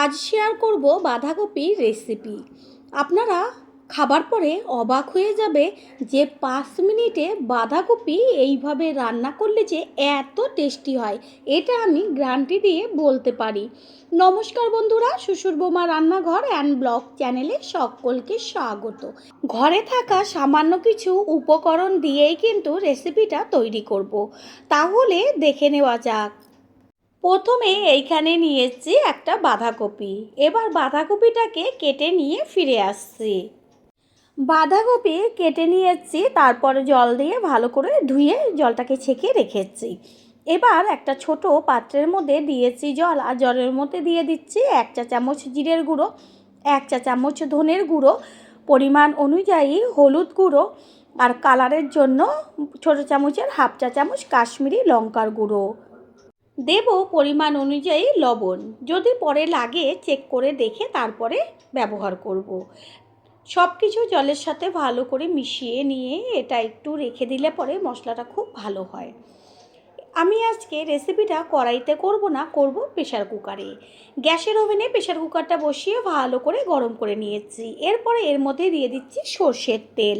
আজ শেয়ার করব বাঁধাকপির রেসিপি আপনারা খাবার পরে অবাক হয়ে যাবে যে পাঁচ মিনিটে বাঁধাকপি এইভাবে রান্না করলে যে এত টেস্টি হয়, এটা আমি গ্যারান্টি দিয়ে বলতে পারি। নমস্কার বন্ধুরা শ্বশুর বোমা রান্নাঘর অ্যান্ড ব্লগ চ্যানেলে সকলকে স্বাগত। ঘরে থাকা সামান্য কিছু উপকরণ দিয়েই কিন্তু রেসিপিটা তৈরি করব। তাহলে দেখে নেওয়া যাক। প্রথমে এইখানে নিয়েছি একটা বাঁধাকপি। এবার বাঁধাকপিটাকে কেটে নিয়ে ফিরে আসছি। বাঁধাকপি কেটে নিয়েছি, তারপরে জল দিয়ে ভালো করে ধুয়ে জলটাকে ছেঁকে রেখেছি। এবার একটা ছোট পাত্রের মধ্যে দিয়েছি জল, আর জলের মধ্যে দিয়ে দিচ্ছি এক চা চামচ জিরের গুঁড়ো, এক চা চামচ ধনের গুঁড়ো, পরিমাণ অনুযায়ী হলুদ গুঁড়ো, আর কালারের জন্য ছোট চামচের হাফ চা চামচ কাশ্মীরি লঙ্কার গুঁড়ো। দেব পরিমাণ অনুযায়ী লবণ। যদি পরে লাগে চেক করে দেখে তারপরে ব্যবহার করব। সব কিছু জলের সাথে ভালো করে মিশিয়ে নিয়ে এটা একটু রেখে দিলে পরে মশলাটা খুব ভালো হয়। আমি আজকে রেসিপিটা কড়াইতে করব না, করব প্রেশার কুকারে গ্যাসের ওভেনে প্রেশার কুকারটা বসিয়ে ভালো করে গরম করে নিয়েছি। এরপরে এর মধ্যে দিয়ে দিচ্ছি সর্ষের তেল।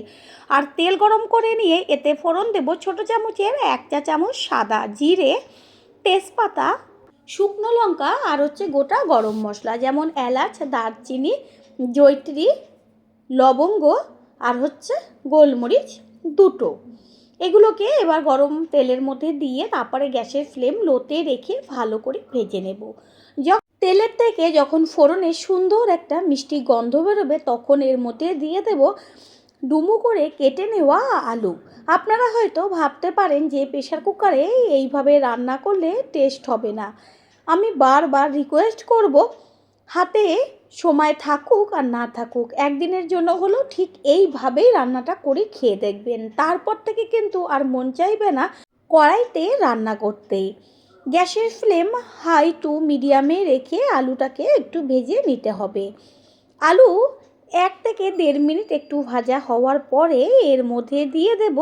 আর তেল গরম করে নিয়ে এতে ফোড়ন দেব ছোট চামচের এক চা চামচ সাদা জিরে তেজপাতা, শুকনো লঙ্কা আর হচ্ছে গোটা গরম মশলা, যেমন এলাচ, দারচিনি জৈত্রী লবঙ্গ আর হচ্ছে গোলমরিচ দুটো। এগুলোকে এবার গরম তেলের মধ্যে দিয়ে তারপরে গ্যাসের ফ্লেম লোতে রেখে ভালো করে ভেজে নেব। যখন তেলের থেকে যখন ফোড়নে সুন্দর একটা মিষ্টি গন্ধ বেরোবে, তখন এর মধ্যে দিয়ে দেব ডুমো করে কেটে নেওয়া আলু। আপনারা হয়তো ভাবতে পারেন যে প্রেশার কুকারে এইভাবে রান্না করলে টেস্ট হবে না। আমি বারবার রিকোয়েস্ট করব, হাতে সময় থাকুক আর না থাকুক, একদিনের জন্য হলো ঠিক এইভাবেই রান্নাটা করে খেয়ে দেখবেন। তারপর থেকে কিন্তু আর মন চাইবে না কড়াইতে রান্না করতে। গ্যাসের ফ্লেম হাই টু মিডিয়ামে রেখে আলুটাকে একটু ভেজে নিতে হবে। আলু এক থেকে দেড় মিনিট একটু ভাজা হওয়ার পরে এর মধ্যে দিয়ে দেব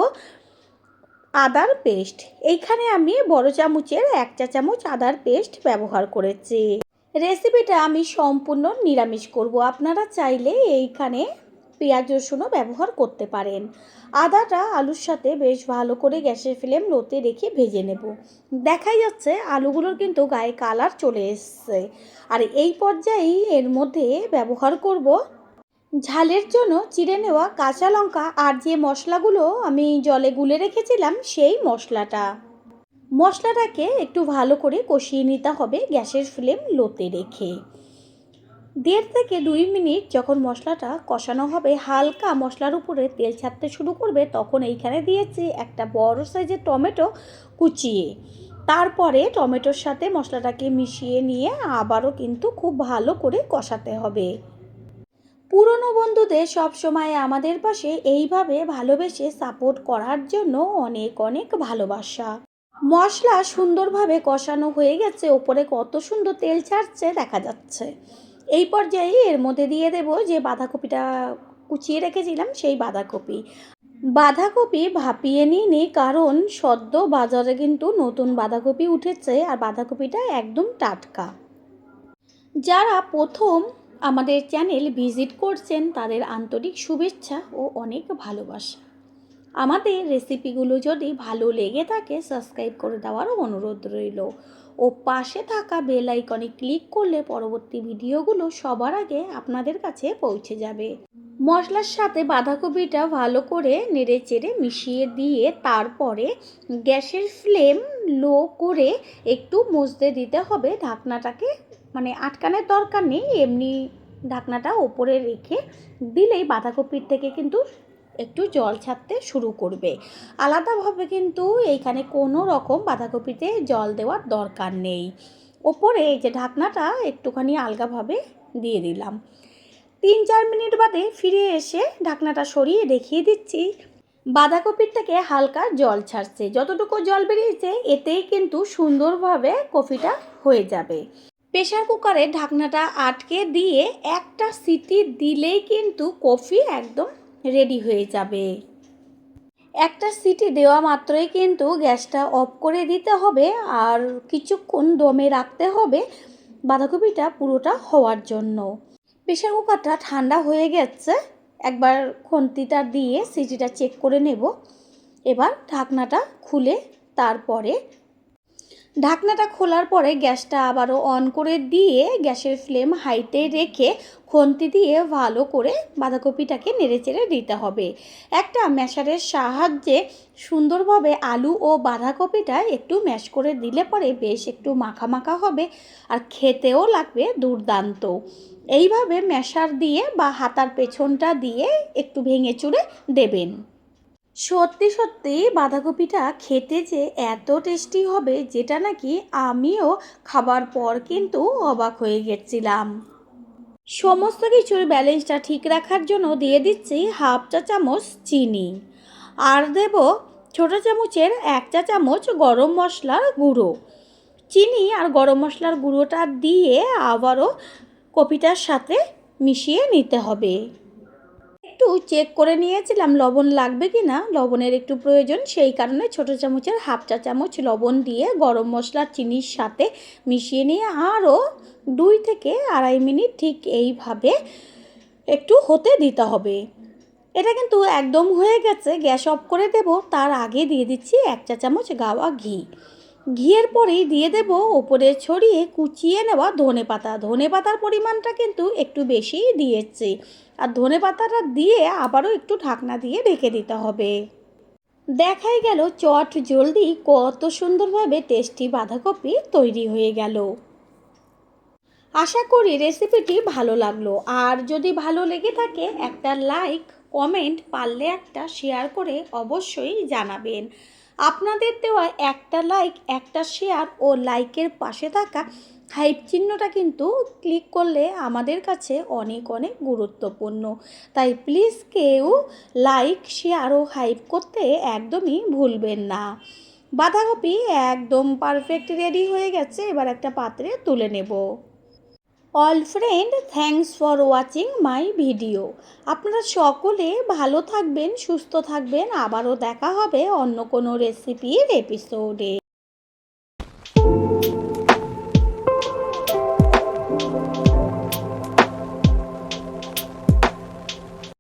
আদার পেস্ট। এইখানে আমি বড় চামচের এক চা চামচ আদার পেস্ট ব্যবহার করেছি। রেসিপিটা আমি সম্পূর্ণ নিরামিষ করব। আপনারা চাইলে এইখানে পেঁয়াজ রসুনও ব্যবহার করতে পারেন। আদাটা আলুর সাথে বেশ ভালো করে গ্যাসের ফ্লেম লোতে রেখে ভেজে নেব। দেখাই যাচ্ছে আলুগুলোর কিন্তু গায়ে কালার চলে এসছে। আর এই পর্যায়েই এর মধ্যে ব্যবহার করব ঝালের জন্য চিড়ে নেওয়া কাঁচা লঙ্কা আর যে মশলাগুলো আমি জলে গুলে রেখেছিলাম সেই মশলাটা। মশলাটাকে একটু ভালো করে কষিয়ে নিতে হবে গ্যাসের ফ্লেম লোতে রেখে। দেড় থেকে দুই মিনিট যখন মশলাটা কষানো হবে, হালকা মশলার উপরে তেল ছাড়তে শুরু করবে, তখন এইখানে দিয়েছি একটা বড় সাইজের টমেটো কুচিয়ে। তারপরে টমেটোর সাথে মশলাটাকে মিশিয়ে নিয়ে আবারও কিন্তু খুব ভালো করে কষাতে হবে। পুরনো বন্ধুদের সবসময় আমাদের পাশে এইভাবে ভালোবেসে সাপোর্ট করার জন্য অনেক অনেক ভালোবাসা। মশলা সুন্দরভাবে কষানো হয়ে গেছে, ওপরে কত সুন্দর তেল ছাড়ছে, দেখা যাচ্ছে। এই পর্যায়ে এর মধ্যে দিয়ে দেব যে বাঁধাকপিটা কুচিয়ে রেখেছিলাম, সেই বাঁধাকপি। বাঁধাকপি ভাপিয়ে নিই কারণ সদ্য বাজারে কিন্তু নতুন বাঁধাকপি উঠেছে আর বাঁধাকপিটা একদম টাটকা। যারা প্রথম আমাদের চ্যানেল ভিজিট করছেন তাদের আন্তরিক শুভেচ্ছা ও অনেক ভালোবাসা। আমাদের রেসিপিগুলো যদি ভালো লেগে থাকে, সাবস্ক্রাইব করে দেওয়ারও অনুরোধ রইল। ও পাশে থাকা বেল আইকনে ক্লিক করলে পরবর্তী ভিডিওগুলো সবার আগে আপনাদের কাছে পৌঁছে যাবে। মশলার সাথে বাঁধাকপিটা ভালো করে নেড়ে চেড়ে মিশিয়ে দিয়ে তারপরে গ্যাসের ফ্লেম লো করে একটু মুছতে দিতে হবে ঢাকনাটাকে। মানে আটকানোর দরকার নেই, এমনি ঢাকনাটা ওপরে রেখে দিলেই বাঁধাকপির থেকে কিন্তু একটু জল ছাড়তে শুরু করবে। আলাদাভাবে কিন্তু এইখানে কোনো রকম বাঁধাকপিতে জল দেওয়ার দরকার নেই। ওপরে এই যে ঢাকনাটা একটুখানি আলগাভাবে দিয়ে দিলাম। তিন চার মিনিট বাদে ফিরে এসে ঢাকনাটা সরিয়ে দেখিয়ে দিচ্ছি। বাঁধাকপির থেকে হালকা জল ছাড়ছে। যতটুকু জল বেরিয়েছে, এতেই কিন্তু সুন্দরভাবে কফিটা হয়ে যাবে। প্রেশার কুকারে ঢাকনাটা আটকে দিয়ে একটা সিটি দিলেই কিন্তু কফি একদম রেডি হয়ে যাবে। একটা সিটি দেওয়া মাত্রই কিন্তু গ্যাসটা অফ করে দিতে হবে আর কিছুক্ষণ দমে রাখতে হবে বাঁধাকপিটা পুরোটা হওয়ার জন্য। প্রেশার কুকারটা ঠান্ডা হয়ে গেছে, একবার খন্তিটা দিয়ে সিটিটা চেক করে নেব। এবার ঢাকনাটা খুলে তারপরে ঢাকনাটা খোলার পরে গ্যাসটা আবারও অন করে দিয়ে গ্যাসের ফ্লেম হাইতে রেখে খন্তি দিয়ে ভালো করে বাঁধাকপিটাকে নেড়েচেড়ে দিতে হবে। একটা ম্যাশারের সাহায্যে সুন্দরভাবে আলু ও বাঁধাকপিটা একটু ম্যাশ করে দিলে পরে বেশ একটু মাখা মাখা হবে আর খেতেও লাগবে দুর্দান্ত। এইভাবে ম্যাশার দিয়ে বা হাতার পেছনটা দিয়ে একটু ভেঙে চুড়ে দেবেন। সত্যি সত্যি বাঁধাকপিটা খেতে যে এত টেস্টি হবে, যেটা নাকি আমিও খাবার পর কিন্তু অবাক হয়ে গেছিলাম। সমস্ত কিছুর ব্যালেন্সটা ঠিক রাখার জন্য দিয়ে দিচ্ছি হাফ চা চামচ চিনি। আর দেব ছোটো চামচের এক চা চামচ গরম মশলার গুঁড়ো। চিনি আর গরম মশলার গুঁড়োটা দিয়ে আবারও কপিটার সাথে মিশিয়ে নিতে হবে। একটু চেক করে নিয়েছিলাম, লবণ লাগবে কি না লবণের একটু প্রয়োজন, সেই কারণে ছোটো চামচের হাফ চা চামচ লবণ দিয়ে গরম মশলার চিনির সাথে মিশিয়ে নিয়ে আরও দুই থেকে আড়াই মিনিট ঠিক এইভাবে একটু হতে দিতে হবে। এটা কিন্তু একদম হয়ে গেছে, গ্যাস অফ করে দেব, তার আগে দিয়ে দিচ্ছি এক চা চামচ গাওয়া ঘি। ঘিয়ের পরেই দিয়ে দেব ওপরে ছড়িয়ে কুচিয়ে নেওয়া ধনে পাতা ধনে পাতার পরিমাণটা কিন্তু একটু বেশিই দিয়েছি। আর ধনে পাতাটা দিয়ে আবারও একটু ঢাকনা দিয়ে ঢেকে দিতে হবে। দেখাই গেল চট জলদি কত সুন্দরভাবে টেস্টি বাঁধাকপি তৈরি হয়ে গেল। আশা করি রেসিপিটি ভালো লাগল। আর যদি ভালো লেগে থাকে, একটা লাইক, কমেন্ট পারলে একটা শেয়ার করে অবশ্যই জানাবেন। আপনাদের দেওয়া একটা লাইক, একটা শেয়ার ও লাইকের পাশে থাকা হাইপ চিহ্নটা কিন্তু ক্লিক করলে আমাদের কাছে অনেক অনেক গুরুত্বপূর্ণ। তাই প্লিজ কেউ লাইক, শেয়ার ও হাইপ করতে একদমই ভুলবেন না। বাঁধাকপি একদম পারফেক্ট রেডি হয়ে গেছে, এবার একটা পাত্রে তুলে নেব। All friend thanks for watching my video. আপনারা সকলে ভালো থাকবেন, সুস্থ থাকবেন। আবারও দেখা হবে অন্য কোনো রেসিপির এপিসোডে।